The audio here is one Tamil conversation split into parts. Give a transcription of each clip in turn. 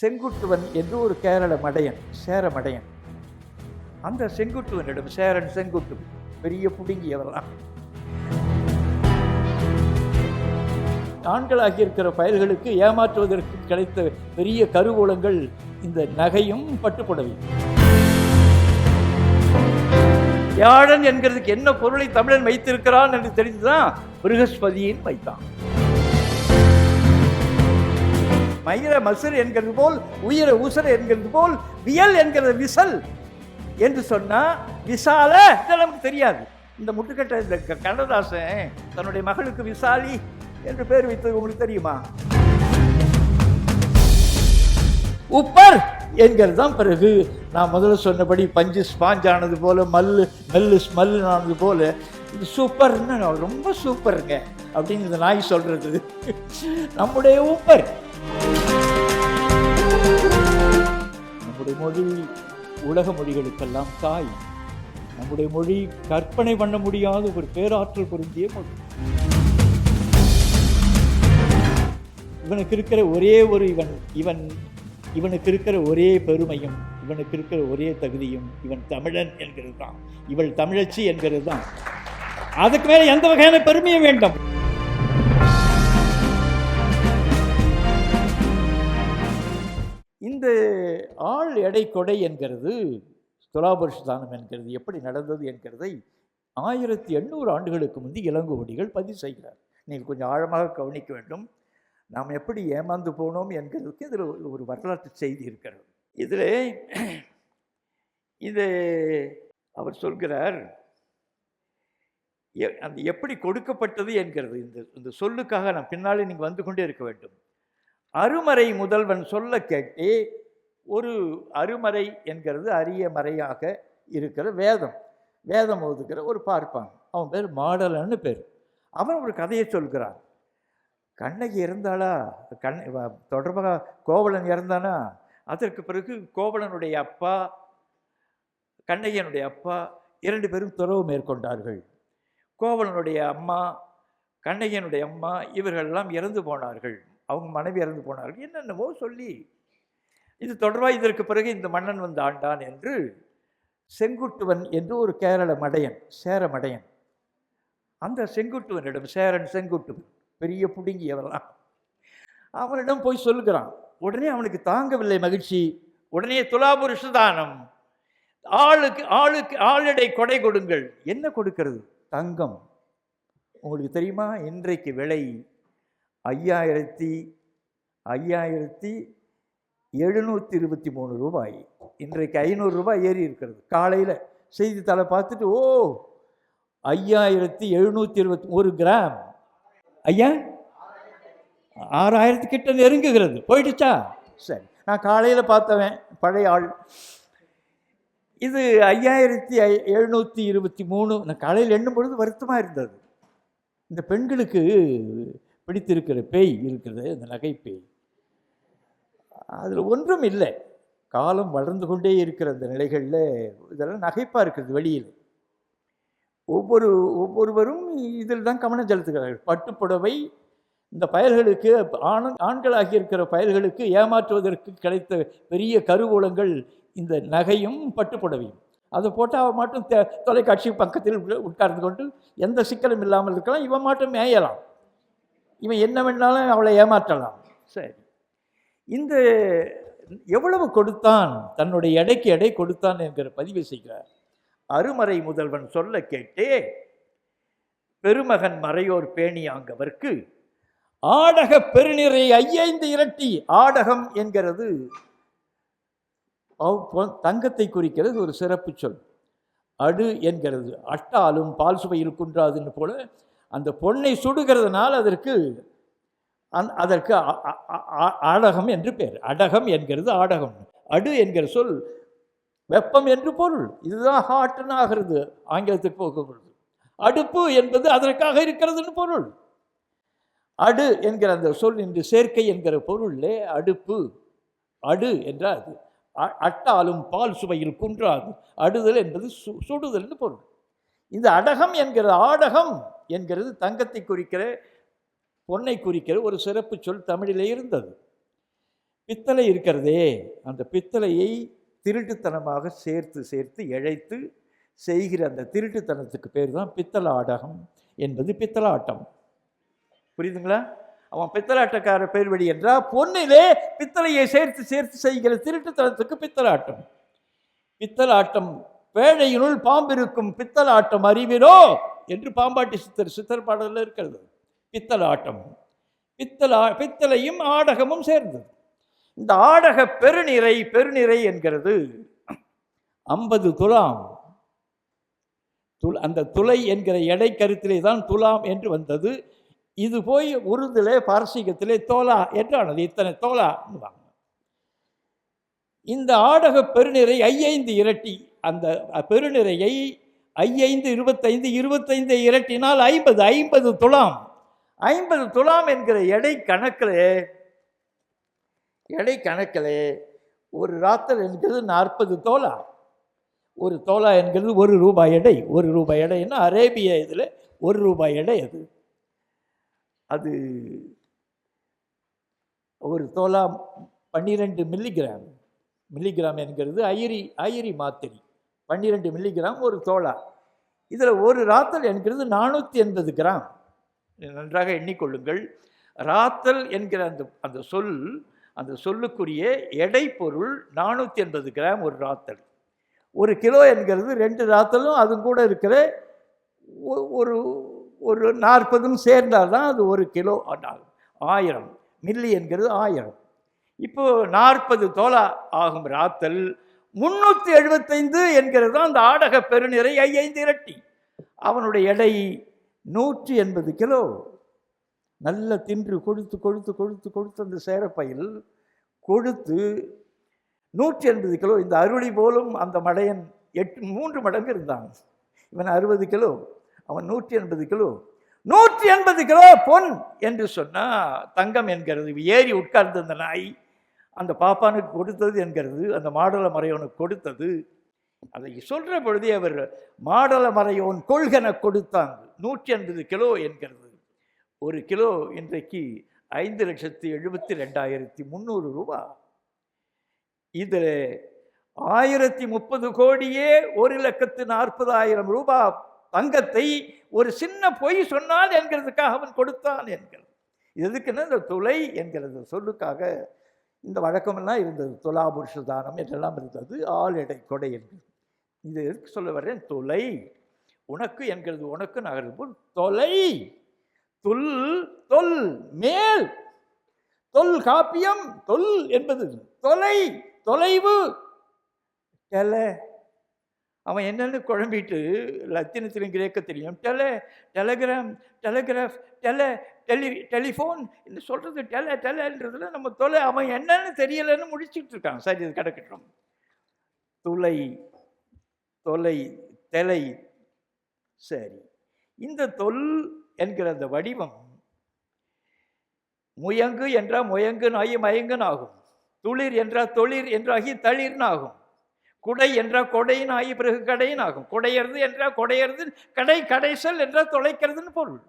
செங்குட்டுவன் என்று ஒரு கேரள மடையன்? சேர மடையன். அந்த செங்குட்டுவனிடம் சேரன் செங்குட்டுவன் பெரிய புடுங்கியவர்தான். ஆண்களாகி இருக்கிற பயல்களுக்கு ஏமாற்றுவதற்கு கிடைத்த பெரிய கருவூலங்கள் இந்த நகையும் பட்டுப்புடவையும் வியாழன் என்கிறதுக்கு என்ன பொருளை தமிழன் வைத்திருக்கிறான் என்று தெரிந்துதான் பிருகஸ்பதியின் வைத்தான். மயிர மசுர் என்கிறது போல் உயிர ஊசர என்கிறது போல் வியல் என்கிறது விசல். என்று சொன்னால் விசால நமக்கு தெரியாது. இந்த முட்டுக்கட்டை இந்த க- கண்ணதாசன் தன்னுடைய மகளுக்கு விசாலி என்று பேர் வைத்தது உங்களுக்கு தெரியுமா? உப்பர் என்கிறது தான் பிறகு நான் முதல்ல சொன்னபடி பஞ்சு ஸ்பாஞ்ச் ஆனது போல மல்லு மெல்லு ஸ்மெல்லு ஆனது போல இது சூப்பர்னு நான் ரொம்ப சூப்பருங்க. அப்படின்னு இந்த நாய் சொல்றது. நம்முடைய உப்பர் நம்முடைய மொழி உலக மொழிகளுக்கெல்லாம் தாய். நம்முடைய மொழி கற்பனை பண்ண முடியாத ஒரு பேராற்றல் பொருந்திய மொழி. இவனுக்கு இருக்கிற ஒரே ஒரு இவன் இவன் இவனுக்கு இருக்கிற ஒரே பெருமையும் இவனுக்கு இருக்கிற ஒரே தகுதியும் இவன் தமிழன் என்கிறது தான் இவள் தமிழச்சி என்கிறது தான் அதுக்கு மேலே எந்த வகையான பெருமையும் வேண்டும். ஆள் எடை கொடை என்கிறது துலாபரிஷ்தானம் என்கிறது எப்படி நடந்தது என்கிறதை ஆயிரத்தி எண்ணூறு ஆண்டுகளுக்கு முந்தி இளங்குவடிகள் பதிவு செய்கிறார். நீங்கள் கொஞ்சம் ஆழமாக கவனிக்க வேண்டும். நாம் எப்படி ஏமாந்து போனோம் என்கிறதுக்கு இதில் ஒரு- வரலாற்று செய்தி இருக்கிறது. இதில் இது அவர் சொல்கிறார் எ- அந்த எப்படி கொடுக்கப்பட்டது என்கிறது. இந்த இந்த சொல்லுக்காக நான் பின்னாலே நீங்கள் வந்து கொண்டே இருக்க வேண்டும். அருமறை முதல்வன் சொல்ல கேட்டு ஒரு அருமறை என்கிறது அரிய மறையாக இருக்கிற வேதம். வேதம் ஓதுக்கிற ஒரு பார்ப்பான். அவன் பேர் மாடலன்னு பேர். அவன் ஒரு கதையை சொல்கிறான். கண்ணகி இறந்தாளா? கண் தொடர்பாக கோவலன் இறந்தானா? அதற்கு பிறகு கோவலனுடைய அப்பா கண்ணகியனுடைய அப்பா இரண்டு பேரும் துறவு மேற்கொண்டார்கள். கோவலனுடைய அம்மா கண்ணகியனுடைய அம்மா இவர்களெல்லாம் இறந்து போனார்கள். அவங்க மனைவி இறந்து போனார்கள். என்னென்னவோ சொல்லி இது தொடர்பாக இதற்கு பிறகு இந்த மன்னன் வந்து ஆண்டான் என்று செங்குட்டுவன் என்று ஒரு கேரள மடையன் சேர மடையன். அந்த செங்குட்டுவனிடம் சேரன் செங்குட்டுவன் பெரிய புடுங்கியவர்லாம் அவனிடம் போய் சொல்லுகிறான் உடனே அவனுக்கு தாங்கவில்லை மகிழ்ச்சி. உடனே துலாபுருஷதானம் ஆளுக்கு ஆளுக்கு ஆளிடை கொடை கொடுங்கள். என்ன கொடுக்கிறது? தங்கம். உங்களுக்கு தெரியுமா? இன்றைக்கு விலை ஐயாயிரத்தி ஐயாயிரத்தி எழுநூற்றி இருபத்தி மூணு ரூபாய். இன்றைக்கு ஐநூறு ரூபாய் ஏறி இருக்கிறது. காலையில் செய்தித்தாளை பார்த்துட்டு ஓ ஐயாயிரத்தி எழுநூற்றி இருபத்தி ஒரு கிராம். ஐயா ஆறாயிரத்து கிட்ட நெருங்குகிறது. போயிடுச்சா? சரி நான் காலையில் பார்த்தவன் பழைய ஆள். இது ஐயாயிரத்தி ஐ எழுநூற்றி இருபத்தி மூணு நான் காலையில் எண்ணும் பொழுது வருத்தமாக இருந்தது. இந்த பெண்களுக்கு பிடித்திருக்கிற பேய் இருக்கிறது அந்த நகை பேய் அதில் ஒன்றும் இல்லை. காலம் வளர்ந்து கொண்டே இருக்கிற அந்த நிலைகளில் இதெல்லாம் நகைப்பாக இருக்கிறது வெளியில். ஒவ்வொரு ஒவ்வொருவரும் இதில் தான் கவனம் செலுத்துகிறார்கள். பட்டுப்புடவை இந்த பயல்களுக்கு ஆண் ஆண்களாகி இருக்கிற பயல்களுக்கு ஏமாற்றுவதற்கு கிடைத்த பெரிய கருவூலங்கள் இந்த நகையும் பட்டுப்புடவையும். அதை போட்டால் அவன் மட்டும் தொலைக்காட்சி பக்கத்தில் உள்ள- உட்கார்ந்து கொண்டு எந்த சிக்கலும் இல்லாமல் இருக்கலாம். இவன் மட்டும் மேயலாம். இவன் என்ன வேணாலும் அவளை ஏமாற்றலாம். சரி. இந்த எவ்வளவு கொடுத்தான் தன்னுடைய எடைக்கு எடை கொடுத்தான் என்கிற பதிவு செய்கிறார். அருமறை முதல்வன் சொல்ல கேட்டே பெருமகன் மறையோர் பேணியாங்கவர்க்கு ஆடக பெருநிறை ஐயைந்து இரட்டி ஆடகம் என்கிறது. தங்கத்தை குறிக்கிறது ஒரு சிறப்பு சொல். அடு என்கிறது அட்டாலும் பால் சுவையில் குன்றாதுன்னு போல அந்த பொண்ணை சுடுகிறதுனால் அதற்கு அந் அதற்கு அ- ஆடகம் என்று பேர். அடகம் என்கிறது ஆடகம். அடு என்கிற சொல் வெப்பம் என்று பொருள். இதுதான் ஹாட்னு ஆகிறது ஆங்கிலத்துக்கு போகும்பொழுது அடுப்பு என்பது அதற்காக இருக்கிறதுன்னு பொருள். அடு என்கிற அந்த சொல் இன்று சேர்க்கை என்கிற பொருளே அடுப்பு. அடு என்றால் அது. அ- அட்டாலும் பால் சுவையில் குன்றாது. அடுதல் என்பது சு சுடுதல்னு பொருள். இந்த அடகம் என்கிற ஆடகம் என்கிறது தங்கத்தை குறிக்கிற பொன்னை குறிக்கிற ஒரு சிறப்பு சொல் தமிழிலே இருந்தது. பித்தளை இருக்கிறதே அந்த பித்தளையை திருட்டுத்தனமாக சேர்த்து சேர்த்து இழைத்து செய்கிற அந்த திருட்டுத்தனத்துக்கு பேர் தான் பித்தளாடகம் என்பது பித்தளாட்டம். புரியுதுங்களா? அவன் பித்தளாட்டக்கார பேர் வழி என்றால் பொன்னிலே பித்தளையை சேர்த்து சேர்த்து செய்கிற திருட்டுத்தனத்துக்கு பித்தளாட்டம். பித்தளாட்டம் பேழையினுள் பாம்பிருக்கும் பித்தளாட்டம் அறிவிரோ என்று பாம்பாட்டி சித்தர் சித்தர் பாடலில் இருக்கிறது. பித்தளாட்டம் பித்தளா பித்தளையும் ஆடகமும் சேர்ந்தது. இந்த ஆடக பெருநிறை பெருநிறை என்கிறது. ஐம்பது துலாம். துல் அந்த துளை என்கிற எடை கருத்திலே தான் துலாம் என்று வந்தது. இது போய் உருதிலே பாரசீகத்திலே தோலா என்றானது. இத்தனை தோலா இந்த ஆடக பெருநிறை ஐயைந்து இரட்டி. அந்த பெருநிறையை ஐயைந்து இருபத்தைந்து இருபத்தைந்து இரட்டினால் ஐம்பது ஐம்பது துலாம். ஐம்பது துலாம் என்கிற எடை கணக்கில் எடை கணக்கிலே ஒரு ராத்தல் என்கிறது நாற்பது தோலா. ஒரு தோலா என்கிறது ஒரு ரூபாய் எடை. ஒரு ரூபாய் எடைன்னா அரேபிய இதில் ஒரு ரூபாய் எடை அது. அது ஒரு தோலா பன்னிரெண்டு மில்லிகிராம். மில்லிகிராம் என்கிறது ஐரி ஐரி மாத்திரை. பன்னிரெண்டு மில்லிகிராம் ஒரு தோலா. இதில் ஒரு ராத்தல் என்கிறது நானூற்றி எண்பது கிராம். நன்றாக எண்ணிக்கொள்ளுங்கள். ராத்தல் என்கிற அந்த அந்த சொல் அந்த சொல்லுக்குரிய எடை பொருள் நானூற்றி எண்பது கிராம் ஒரு ராத்தல். ஒரு கிலோ என்கிறது ரெண்டு ராத்தலும் அதுவும் கூட இருக்கிற ஒ- ஒரு ஒரு நாற்பதும் சேர்ந்தால் தான் அது ஒரு கிலோ ஆயிரம். மில்லி என்கிறது ஆயிரம். இப்போது நாற்பது தோலா ஆகும் ராத்தல். முன்னூற்றி எழுபத்தைந்து என்கிறது தான் அந்த ஆடக பெருநிறை ஐந்து இரட்டி. அவனுடைய எடை நூற்றி எண்பது கிலோ. நல்ல தின்று கொடுத்து கொடுத்து கொடுத்து கொடுத்து அந்த சேரப்பையில் கொடுத்து நூற்றி எண்பது கிலோ. இந்த அருளி போலும் அந்த மடையன் எட்டு மூன்று மடங்கு இருந்தான். இவன் அறுபது கிலோ அவன் நூற்றி எண்பது கிலோ. நூற்றி எண்பது கிலோ பொன் என்று சொன்னால் தங்கம் என்கிறது. ஏறி உட்கார்ந்த அந்த நாய் அந்த பாப்பானுக்கு கொடுத்தது என்கிறது. அந்த மாடல மறையோனுக்கு கொடுத்தது. அதை சொல்கிற பொழுதே அவர் மாடல மறையோன் கொள்கன கொடுத்தாங்க. நூற்றி ஐம்பது கிலோ என்கிறது. ஒரு கிலோ இன்றைக்கு ஐந்து லட்சத்தி எழுபத்தி ரெண்டாயிரத்தி முந்நூறு ரூபா. இதில் ஆயிரத்தி முப்பது கோடியே ஒரு லட்சத்து நாற்பதாயிரம் ரூபா தங்கத்தை ஒரு சின்ன பொய் சொன்னால் என்கிறதுக்காக அவன் கொடுத்தான் என்கிறது எதுக்குன்னு எதுக்குன்னா இந்த துளை என்கிறது. சொல்லுக்காக இந்த வழக்கமெல்லாம் இருந்தது. துலாபுருஷ தானம் என்றெல்லாம் இருந்தது. ஆள் எடை கொடை என்கிறது. இது எதுக்கு சொல்ல வர்றேன்? தொலை. உனக்கு என்கிறது உனக்கு நகர்வு போல் தொலை. தொல் தொல் மேல். தொல் காப்பியம் தொல் என்பது தொலை தொலைவு. டெல. அவன் என்னென்னு குழம்பிட்டு லத்தினத்திலும் கிரேக்கத்திலையும் டெல டெலகிராம் டெலகிராஃப் டெல டெலி டெலிஃபோன். இந்த சொல்கிறது டெல டெலன்றதுல நம்ம தொலை. அவன் என்னன்னு தெரியலைன்னு முடிச்சுட்டு இருக்கான். சரி இது கிடக்கட்டும் துளை தொலை தலை. சரி. இந்த தொல் என்கிற அந்த வடிவம் முயங்கு என்றால் முயங்குன் ஆகி மயங்குன் ஆகும். துளிர் என்றால் தொழிர் என்றாகி தளிர்னு ஆகும். குடை என்றால் கொடையின் ஆகி பிறகு கடையின் ஆகும். குடையறது என்றால் கொடையறது கடை கடைசல் என்றால் தொலைக்கிறதுன்னு பொருள்.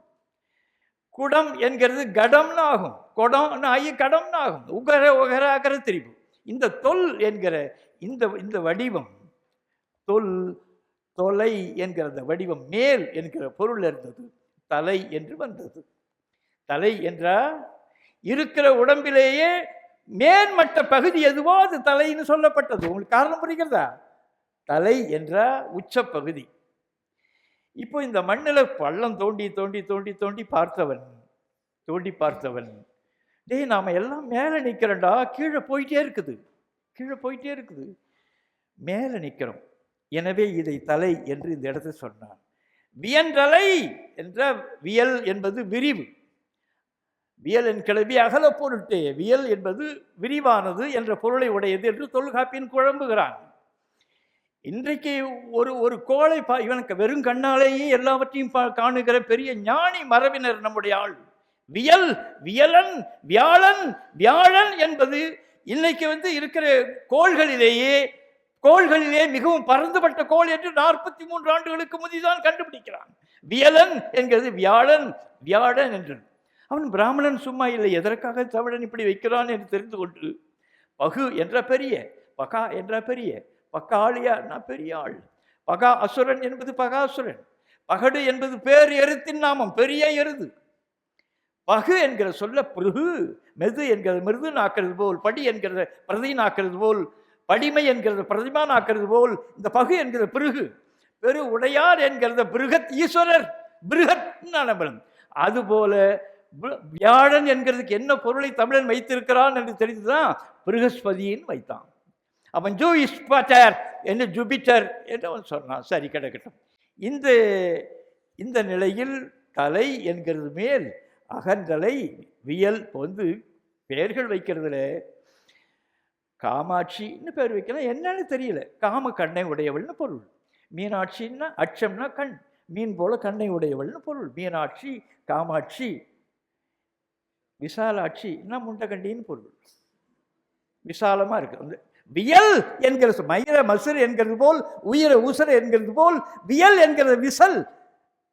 குடம் என்கிறது கடம்னு ஆகும். குடம்னு ஆகி கடம்னு ஆகும். உகர உகர அகர திரிவு இந்த தொல் என்கிற இந்த இந்த வடிவம் தொல் தொலை என்கிற அந்த வடிவம் மேல் என்கிற பொருள் இருந்தது. தலை என்று வந்தது. தலை என்றால் இருக்கிற உடம்பிலேயே மேன்மட்ட பகுதி எதுவோ அது தலைன்னு சொல்லப்பட்டது. உங்களுக்கு காரணம் புரிகிறதா? தலை என்ற உச்சப்பகுதி. இப்போ இந்த மண்ணில் பள்ளம் தோண்டி தோண்டி தோண்டி தோண்டி பார்த்தவன் தோண்டி பார்த்தவன் டேய் நாம எல்லாம் மேலே நிற்கிறோம்டா கீழே போயிட்டே இருக்குது. கீழே போயிட்டே இருக்குது. மேலே நிற்கிறோம் எனவே இதை தலை என்று இந்த இடத்தை சொன்னார் வியன்றலை என்ற வியல் என்பது விரிவு. வியல் என் கிளவி அகல பொருட்டே. வியல் என்பது விரிவானது என்ற பொருளை உடையது என்று தொல்காப்பியன் குழம்புகிறான். இன்றைக்கு ஒரு ஒரு கோளை பா இவனுக்கு வெறும் கண்ணாலேயே எல்லாவற்றையும் பா காணுகிற பெரிய ஞானி மரபினர் நம்முடைய ஆள். வியல் வியலன் வியாழன் வியாழன் என்பது இன்னைக்கு வந்து இருக்கிற கோள்களிலேயே கோள்களிலே மிகவும் பறந்துபட்ட கோள் என்று நாற்பத்தி மூன்று ஆண்டுகளுக்கு முதிதான் கண்டுபிடிக்கிறான். வியலன் என்கிறது வியாழன் வியாழன் என்று அவன் பிராமணன் சும்மா இல்லை எதற்காக தமிழன் இப்படி வைக்கிறான் என்று தெரிந்து கொண்டு பகு என்ற பெரிய பகா என்ற பெரிய பக்காளியான்னா பெரிய ஆள்? பகா அசுரன் என்பது பகாசுரன் பகடு என்பது பேர் எருத்தின் நாமம் பெரிய எருது. பகு என்கிற சொல்ல பிருகு மெது என்கிறது மிருது நாக்கிறது போல் படி என்கிற பிரதி நாக்கிறது போல் படிமை என்கிறது பிரதிமான் ஆக்கிறது போல் இந்த பகு என்கிற பிருகு பெரு உடையார் என்கிறத பிருகத் ஈஸ்வரர் பிருகத் நம்பலம் அதுபோல வியாழன் என்கிறதுக்கு என்ன பொருளை தமிழன் வைத்திருக்கிறான் என்று தெரிந்துதான் பிருகஸ்பதியின் வைத்தான். அவன் ஜூ இஸ்பட்டர் என்று ஜூபிட்டர் என்று அவன் சொன்னான். சரி கிடக்கட்டும். இந்த இந்த நிலையில் கலை என்கிறது மேல் அகன்றலை வியல் வந்து பெயர்கள் வைக்கிறதுல காமாட்சின்னு பேர் வைக்கலாம். என்னன்னு தெரியல. காம கண்ணை உடையவள்னு பொருள். மீனாட்சின்னா அச்சம்னா கண். மீன் போல கண்ணை உடையவள்னு பொருள். மீனாட்சி காமாட்சி விசாலாட்சின்னா முண்டகண்டின்னு பொருள். விசாலமாக இருக்கு. வந்து வியல் என்கிற மயிர மசுர் என்கிறது போல் உயிர உசர என்கிறது போல் வியல் என்கிறது விசல்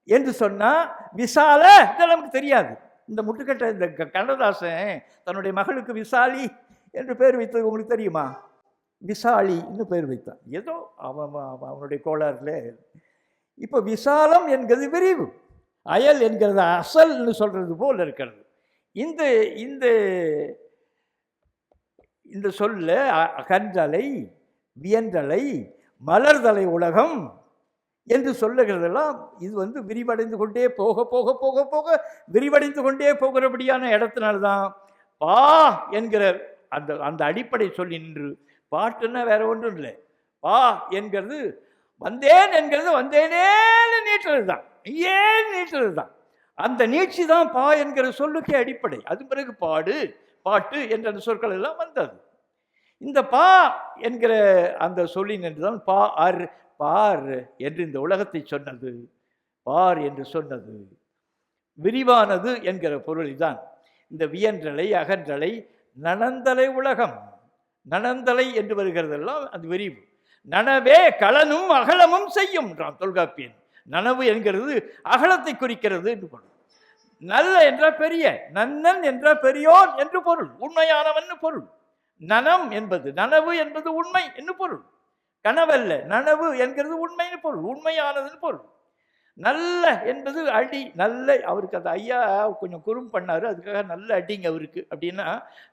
என்று சொன்னால் விசால நமக்கு தெரியாது. இந்த முட்டுக்கட்டை இந்த க- கண்ணதாசன் தன்னுடைய மகளுக்கு விசாலி என்று பேர் வைத்தது உங்களுக்கு தெரியுமா? விசாலின்னு பேர் வைத்தான். ஏதோ அவன் அவன் அவனுடைய கோளாறுல இப்போ விசாலம் என்கிறது விரிவு. அயல் என்கிறது அசல்னு சொல்கிறது போல் இருக்கிறது. இந்த இந்த இந்த சொல்ல அ- அகன்றலை வியன்றலை மலர்தலை உலகம் என்று சொல்லுகிறதெல்லாம் இது வந்து விரிவடைந்து கொண்டே போக போக போக போக விரிவடைந்து கொண்டே போகிறபடியான இடத்தினால்தான் பா என்கிற அந்த அந்த அடிப்படை சொல்லி நின்று பாட்டுன்னா வேற ஒன்றும் இல்லை. பா என்கிறது வந்தேன் என்கிறது வந்தேனேன்னு நீட்டுறது தான். ஏன் நீட்டுறது தான்? அந்த நீட்சி தான் பா என்கிற சொல்லுக்கே அடிப்படை. அது பிறகு பாடு பாட்டு என்ற அந்த சொற்கள் எல்லாம் வந்தது. இந்த பா என்கிற அந்த சொல்லின் என்றுதான் பா ஆறு பார் என்று இந்த உலகத்தை சொன்னது. பார் என்று சொன்னது. விரிவானது என்கிற பொருளில்தான் இந்த வியன்றலை அகன்றலை நனந்தலை உலகம் நனந்தலை என்று வருகிறதெல்லாம் அது விரிவு. நனவே களனும் அகலமும் செய்யும் என்றான் தொல்காப்பியன். நனவு என்கிறது அகலத்தை குறிக்கிறது என்று பொருள். நல்ல என்ற பெரிய நன்னன் என்ற பெரியோன் என்று பொருள். உண்மையானவன் பொருள். நனம் என்பது நனவு என்பது உண்மை என்று பொருள். கனவல்ல நனவு என்கிறது உண்மைன்னு பொருள். உண்மையானதுன்னு பொருள். நல்ல என்பது அடி நல்ல. அவருக்கு அந்த ஐயா கொஞ்சம் குறும் பண்ணார். அதுக்காக நல்ல அடிங்க அவருக்கு. அப்படின்னா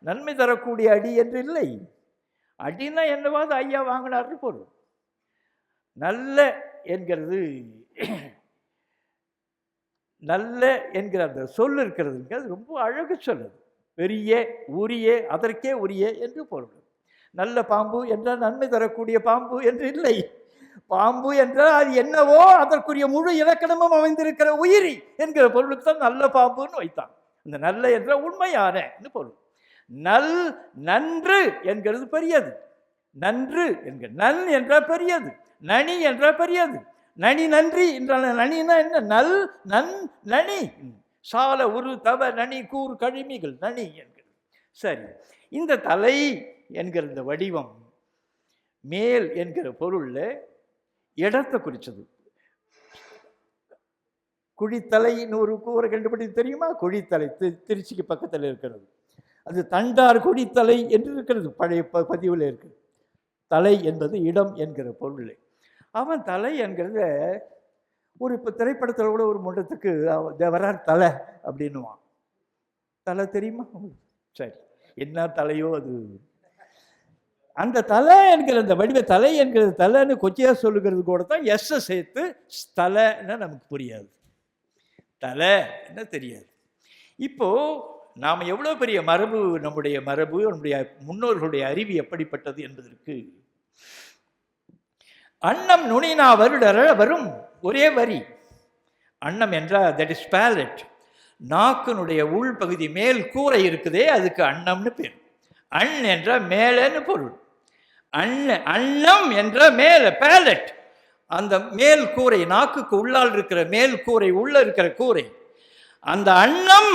நன்மை தரக்கூடிய அடி என்று இல்லை. அடின்னா என்னவாது ஐயா வாங்கினார்னு பொருள். நல்ல என்கிறது நல்ல என்கிற அந்த சொல் இருக்கிறதுங்க அது ரொம்ப அழகு சொல்லுது பெரிய உரிய அதற்கே உரிய என்று பொருள். நல்ல பாம்பு என்றால் நன்மை தரக்கூடிய பாம்பு என்று இல்லை. பாம்பு என்றால் அது என்னவோ அதற்குரிய முழு இலக்கணமும் அமைந்திருக்கிற உயிரி என்கிற பொருளுக்கு தான் நல்ல பாம்புன்னு வைத்தான். இந்த நல்ல என்ற உண்மையான பொருள். நல் நன்று என்கிறது பெரியது. நன்று என்கிற நன் என்றால் பெரியது. நனி என்றால் பெரியது. நனி நன்றி என்றால் நனினா என்ன? நல் நன் நனி. சால உரு தவ நனி கூர் கழிமிகள் நனி என்கிறது. சரி இந்த தலை என்கிற இந்த வடிவம் மேல் என்கிற பொருளில் இடத்தை குறித்தது குழித்தலைன்னு ஒரு கூரை கண்டுபிடி தெரியுமா? குழித்தலை தி- திருச்சிக்கு பக்கத்தில் இருக்கிறது. அது தண்டார் குழித்தலை என்று இருக்கிறது. பழைய ப பதிவில் இருக்கு. தலை என்பது இடம் என்கிற பொருள். அவன் தலை என்கிறத ஒரு இப்போ திரைப்படத்தில் கூட ஒரு முண்டத்துக்கு தேவரார் தலை அப்படின்னுவான். தலை தெரியுமா? சரி. என்ன தலையோ அது அந்த தலை என்கிற அந்த வடிவ தலை என்கிறது தலைன்னு கொச்சையாக சொல்லுகிறது கூட தான் எஸ்ஸை சேர்த்து தலைன்னா நமக்கு புரியாது. தலை என்ன தெரியாது. இப்போது நாம் எவ்வளோ பெரிய மரபு நம்முடைய மரபு நம்முடைய முன்னோர்களுடைய அறிவு எப்படிப்பட்டது என்பதற்கு அன்னம் நுனினா வருடர வரும் ஒரே வரி. அன்னம் என்றால் தட் இஸ் பேலட் நாக்கினுடைய உள்பகுதி மேல் கூரை இருக்குதே அதுக்கு அன்னம்னு பேர். அண் என்றால் மேலேன்னு பொருள். அண்ண அன்னம் என்ற மேலே பேலட் அந்த மேல் கூரை நாக்குக்கு உள்ளால் இருக்கிற மேல் கூரை உள்ள இருக்கிற கூரை. அந்த அன்னம்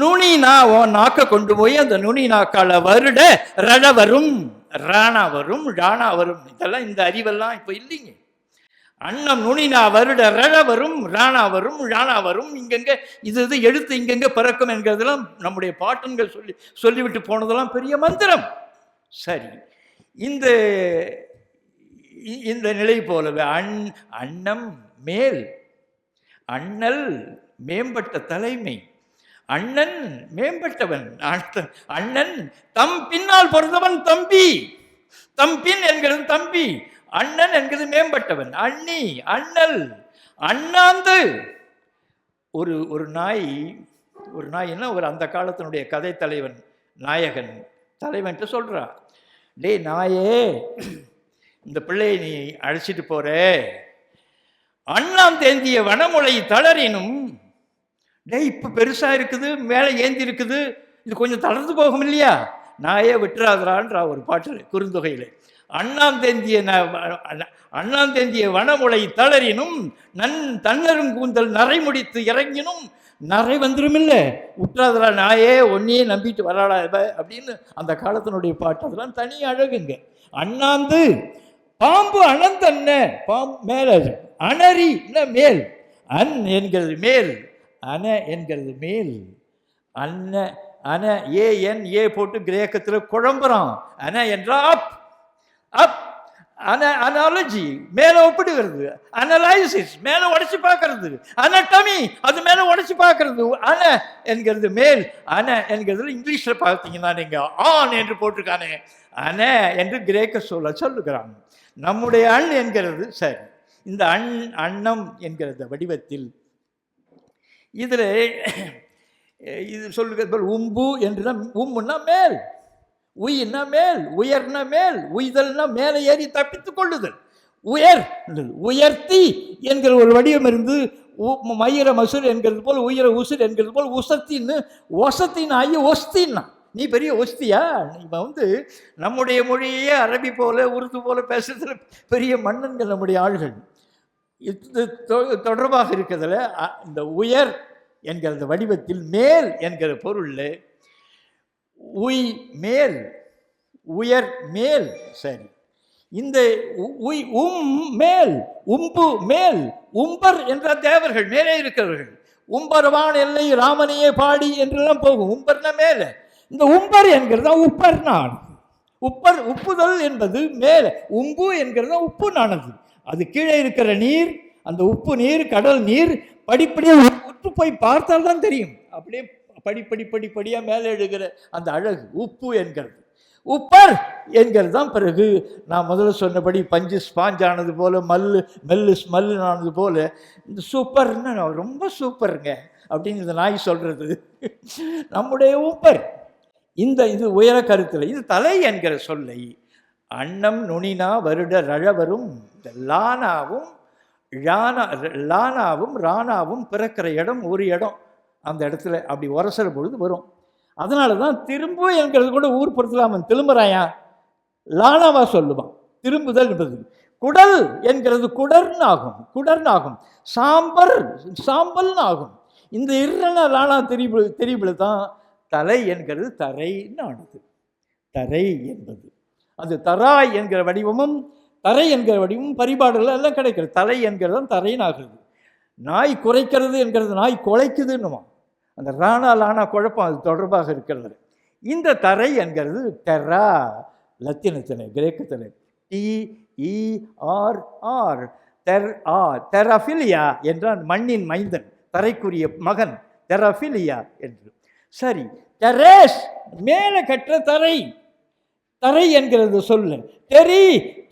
நுனி நா உன் நாக்க கொண்டு போய் அந்த நுனி நாக்கால வருட ரழ வரும் ராணா வரும் ராணா வரும். இதெல்லாம் இந்த அறிவெல்லாம் இப்போ இல்லைங்க. அன்னம் நுனினா வருட ரழ வரும் ராணா வரும் ராணா வரும். இங்கங்க இது இது எழுத்து இங்கங்க பிறக்கும் என்கிறதெல்லாம் நம்முடைய பாட்டன்கள் சொல்லி சொல்லிவிட்டு போனதெல்லாம் பெரிய மந்திரம். சரி. இந்த இந்த நிலை போலவே அண் அன்னம் மேல் அண்ணல் மேம்பட்ட தலைமை அண்ணன் மேம்பட்டவன் அண்ணன் அண்ணன் தம் பின்னால் பிறந்தவன் தம்பி தம் பின் என்கிறது தம்பி அண்ணன் என்கிறது மேம்பட்டவன் அண்ணி அண்ணல் அண்ணாந்து. ஒரு ஒரு நாய் ஒரு நாய் என்ன ஒரு அந்த காலத்தினுடைய கதை தலைவன் நாயகன் தலைவன்ட்டு சொல்கிறான் டேய் நாயே இந்த பிள்ளையை நீ அழைச்சிட்டு போற. அண்ணாம் தேந்திய வனமுலை தளரினும் டேய் இப்போ பெருசாக இருக்குது மேலே ஏந்தி இருக்குது இது கொஞ்சம் தளர்ந்து போகும் இல்லையா? நாயே விட்டுறாதரான்ற ஒரு பாட்டு குறுந்தொகையில். அண்ணாம் தேந்திய ந- அண்ண- அண்ணாம் தேந்திய வனமுலை தளரினும் நன் தன்னரும் கூந்தல் நரை முடித்து இறங்கினும் வந்துடும் இல்லை விட்டுறாதரா நாயே ஒன்னையே நம்பிட்டு வராடா அப்படின்னு அந்த காலத்தினுடைய பாட்டு. அதெல்லாம் தனி அழகுங்க. அண்ணாந்து பாம்பு அணந்தன்ன பாம்பு மேல அனரி மேல். அன் என்கிறது மேல். அன என்கிறது மேல். அன்ன அன ஏ என் ஏ போட்டு கிரேக்கத்தில் குழம்புறான். அன என்றா அப். அப். அன அனாலஜி மேலே ஒப்பிடுகிறது. அனலைசிஸ் மேலே உடைச்சு பார்க்கறது. அனட்டமி அது மேலே உடைச்சு பார்க்கறது. அன என்கிறது மேல் அன என்கிறது இங்கிலீஷில் பார்த்தீங்கன்னா நீங்கள் ஆன் என்று போட்டிருக்கானே. அன என்று கிரேக்க சொல்ல சொல்லுகிறாங்க நம்முடைய அண் என்கிறது சரி இந்த அண் அன்னம் என்கிறது வடிவத்தில் இதில் இது சொல்லுகிறது போல் உம்பு என்றுனா உம்புன்னா மேல். உயிர்னா மேல் உயர்ன மேல் உய்தல்னா மேலே ஏறி தப்பித்துக் கொள்ளுதல். உயர் உயர்த்தி என்கிற ஒரு வடிவம் இருந்து உ- மயிர மசூர் என்கிறது போல் உயிர உசுர் என்கிறது போல் உசத்தின்னு ஒசத்தின் ஆகி ஒஸ்தின்னா. நீ பெரிய ஒஸ்தியா? இப்போ வந்து நம்முடைய மொழியே அரபி போல உருது போல பேசுறதுல பெரிய மன்னன்கள் நம்முடைய ஆள்கள். இது தொ- தொடர்பாக இருக்கிறதுல அ- இந்த உயர் என்கிற வடிவத்தில் மேல் என்கிற பொருளில் உய் மேல் உயர் மேல் சரி. இந்த உ- உய் உம் மேல் உம்பு மேல் உம்பர் என்ற தேவர்கள் மேலே இருக்கிறவர்கள். உம்பர்வான் எல்லை ராமனையே பாடி என்றெல்லாம் போகும். உம்பர்னா மேலே. இந்த உம்பர் என்கிறது உப்பர் நான். உப்பர் உப்புதல் என்பது மேலே. உம்பு என்கிறது தான் உப்பு நானது. அது கீழே இருக்கிற நீர் அந்த உப்பு நீர் கடல் நீர் படிப்படியாக உற்று போய் பார்த்தால் தான் தெரியும். அப்படியே படிப்படி படிப்படியாக மேலே எழுகிற அந்த அழகு உப்பு என்கிறது. உப்பர் என்கிறது தான் பிறகு நான் முதல்ல சொன்னபடி பஞ்சு ஸ்பாஞ்ச் ஆனது போல் மல்லு மெல்லு ஸ்மெல்லு ஆனது போல் இந்த சூப்பர்னு நான் ரொம்ப சூப்பருங்க அப்படின்னு இந்த நாய் சொல்கிறது நம்முடைய உப்பர். இந்த இது உயர கருத்தில் இது தலை என்கிற சொல்லை அன்னம் நுனினா வருட ரழவரும் இந்த லானாவும் ழானா லானாவும் ராணாவும் பிறக்கிற இடம் ஒரு இடம். அந்த இடத்துல அப்படி உரசுற பொழுது வரும். அதனால தான் திரும்ப என்கிறது கூட ஊர் புறத்தில் அவன் திரும்புறாயா? லானாவா சொல்லுவான் திரும்புதல் என்பது குடல் என்கிறது குடர்னு ஆகும் குடர்னு ஆகும் சாம்பர் சாம்பல்னு ஆகும் இந்த இரன லானா தெரிவு தெரிவுல தான் தலை என்கிறது தரைன்னு ஆனது தரை என்பது. அது தராய் என்கிற வடிவமும் தரை என்கிற வடிவமும் பரிபாடுகள் எல்லாம் கிடைக்கிறது. தலை என்கிறது தான் தரைன்னு ஆகிறது நாய் குறைக்கிறது என்கிறது நாய் குலைக்குதுன்னுவான். அந்த ராணா லானா குழப்பம் அது தொடர்பாக இருக்கிறது. இந்த தரை என்கிறது தெரா லத்தினத்தினை கிரேக்கத்தினை. டி இ தெர் ஆ தெரஃபிலியா என்றான் மண்ணின் மைந்தன் தரைக்குரிய மகன் தெரஃபிலியா என்று. சரி தெரேஷ் மேலே கற்ற தரை. தரை என்கிறது சொல்லு. Terry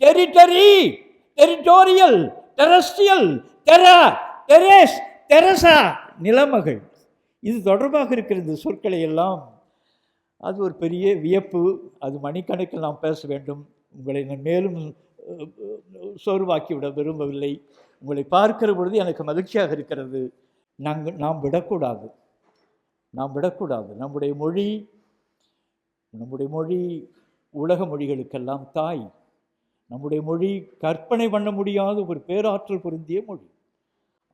territory territorial terrestrial terra terrace Teresa நிலமகள். இது தொடர்பாக இருக்கிற இந்த சொற்களை எல்லாம் அது ஒரு பெரிய வியப்பு. அது மணிக்கணக்கில் நாம் பேச வேண்டும். உங்களை நான் மேலும் சோர்வாக்கிவிட சோர்வாக்கி விட விரும்பவில்லை. உங்களை பார்க்கிற பொழுது எனக்கு மகிழ்ச்சியாக இருக்கிறது. நாங்கள் நாம் விடக்கூடாது. நாம் விடக்கூடாது. நம்முடைய மொழி நம்முடைய மொழி உலக மொழிகளுக்கெல்லாம் தாய். நம்முடைய மொழி கற்பனை பண்ண முடியாத ஒரு பேராற்றல் பொருந்திய மொழி.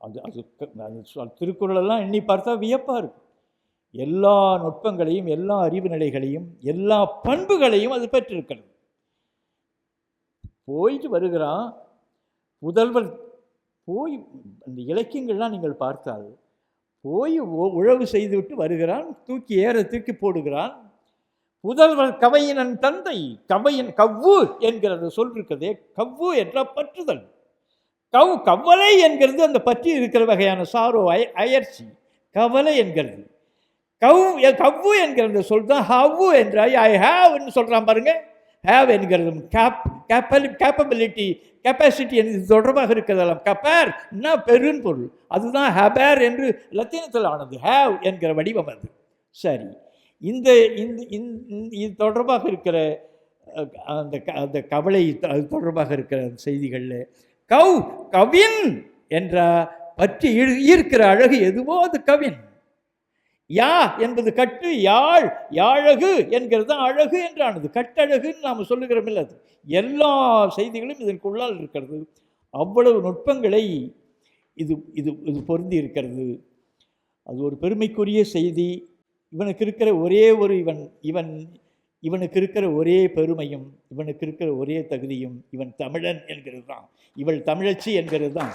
அது அது அது திருக்குறளெல்லாம் எண்ணி பார்த்தா வியப்பாக இருக்கும் எல்லா நுட்பங்களையும் எல்லா அறிவு நிலைகளையும் எல்லா பண்புகளையும் அது பெற்றிருக்கிறது. போயிட்டு வருகிறான். புதல்வர் போய் அந்த இலக்கியங்கள்லாம் நீங்கள் பார்த்தால் போய் உழவு செய்துவிட்டு வருகிறான். தூக்கி ஏற தூக்கி போடுகிறான். புதல்வர் கவையினன் தந்தை கவையின் கவ்வு என்கிறது சொல்லிருக்கதே கவ்வு என்ற பற்றுதல். கவ் கவலை என்கிறது அந்த பற்றி இருக்கிற வகையான சாரோ அய அயற்சி கவலை என்கிறது. கவ் கவ்வு என்கிற அந்த சொல் தான் ஹவ்வு என்ற ஐ ஹாவ்னு சொல்கிறான் பாருங்கள் ஹேவ் என்கிறது கேப் கேப்பலி கேப்பபிலிட்டி கெப்பாசிட்டி இது தொடர்பாக இருக்கிறதெல்லாம். கப்பேர் என்ன பெருன்னு பொருள் அதுதான் ஹபேர் என்று லத்தீனத்தில் ஆனது. ஹேவ் என்கிற வடிவம் அது. சரி. இந்த இந்த இது தொடர்பாக இருக்கிற அந்த க- அந்த கவலை அது தொடர்பாக இருக்கிற அந்த செய்திகளில் கவ் கவின் என்ற பற்றி ஈ- ஈர்க்கிற அழகு எதுவோ அது கவின்? யா என்பது கட்டு யாழ் யாழகு என்கிறது தான் அழகு என்றானது. கட்டழகுன்னு நாம் சொல்லுகிறோம் இல்லை அது. எல்லா செய்திகளும் இதற்குள்ளால் இருக்கிறது. அவ்வளவு நுட்பங்களை இது இது இது பொருந்தி இருக்கிறது. அது ஒரு பெருமைக்குரிய செய்தி. இவனுக்கு இருக்கிற ஒரே ஒரு இவன் இவன் இவனுக்கு இருக்கிற ஒரே பெருமையும் இவனுக்கு இருக்கிற ஒரே தகுதியும் இவன் தமிழன் என்கிறது தான் இவள் தமிழச்சி என்கிறது தான்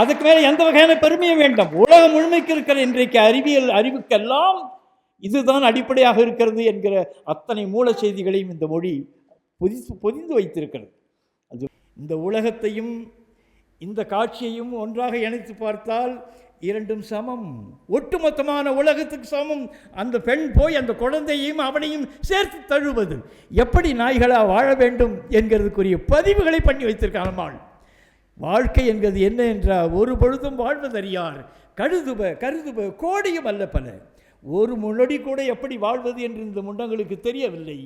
அதுக்கு மேலே எந்த வகையான பெருமையும் வேண்டாம். உலகம் முழுமைக்கு இருக்கிற இன்றைக்கு அறிவியல் அறிவுக்கெல்லாம் இதுதான் அடிப்படையாக இருக்கிறது என்கிற அத்தனை மூல செய்திகளையும் இந்த மொழி பொதித்து பொதிந்து வைத்திருக்கிறது. அது இந்த உலகத்தையும் இந்த காட்சியையும் ஒன்றாக இணைத்து பார்த்தால் இரண்டும் சமம். ஒட்டுமொத்தமான உலகத்துக்கு சமம். அந்த பெண் போய் அந்த குழந்தையையும் அவனையும் சேர்த்து தழுவது எப்படி நாய்களாக வாழ வேண்டும் என்கிறதுக்குரிய பதிவுகளை பண்ணி வைத்திருக்கான் அம்மாள். வாழ்க்கை என்கிறது என்ன என்றால் ஒரு பொழுதும் வாழ்வதறியார். கழுதுப கருதுப கோடியும் அல்ல பல. ஒரு முன்னடி கூட எப்படி வாழ்வது என்று இந்த முண்டங்களுக்கு தெரியவில்லை.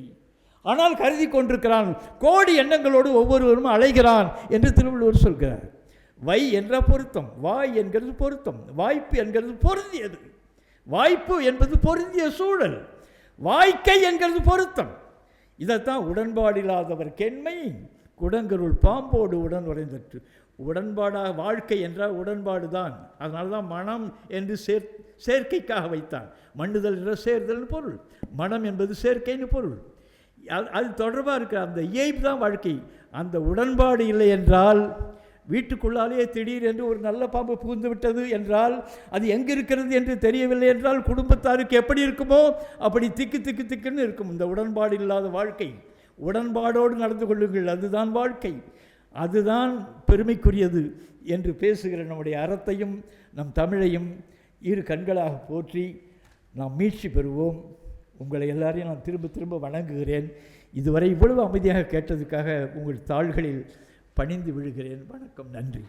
ஆனால் கருதி கொண்டிருக்கிறான். கோடி எண்ணங்களோடு ஒவ்வொருவரும் அலைகிறான் என்று திருவள்ளுவர் சொல்கிறார். வை என்ற பொருத்தம் வாய் என்கிறது பொருத்தம் வாய்ப்பு என்கிறது பொருந்தியது. வாய்ப்பு என்பது பொருந்திய சூழல் வாய்க்கை என்கிறது பொருத்தம். இதைத்தான் உடன்பாடில்லாதவர் கெண்மை குடங்கருள் பாம்போடு உடன் உறைந்தற்று. உடன்பாடாக வாழ்க்கை என்றால் உடன்பாடு தான் அதனால தான் மனம் என்று சேர் சேர்க்கைக்காக வைத்தான். மண்ணுதல் என்ற சேர்தல்னு பொருள். மனம் என்பது சேர்க்கைன்னு பொருள். அது அது தொடர்பாக இருக்கிற அந்த இயைப்பு தான் வாழ்க்கை. அந்த உடன்பாடு இல்லை என்றால் வீட்டுக்குள்ளாலேயே திடீர் என்று ஒரு நல்ல பாம்பு புகுந்து விட்டது என்றால் அது எங்கே இருக்கிறது என்று தெரியவில்லை என்றால் குடும்பத்தாருக்கு எப்படி இருக்குமோ அப்படி திக்கு திக்கு திக்குன்னு இருக்கும். இந்த உடன்பாடு இல்லாத வாழ்க்கை. உடன்பாடோடு நடந்து கொள்ளுங்கள். அதுதான் வாழ்க்கை. அதுதான் பெருமைக்குரியது என்று பேசுகிற நம்முடைய அறத்தையும் நம் தமிழையும் இரு கண்களாக போற்றி நாம் மீட்சி பெறுவோம். உங்களை எல்லாரையும் நான் திரும்ப திரும்ப வணங்குகிறேன். இதுவரை இவ்வளவு அமைதியாக கேட்டதுக்காக உங்கள் தாள்களில் பணிந்து விழுகிறேன் வணக்கம். நன்றி.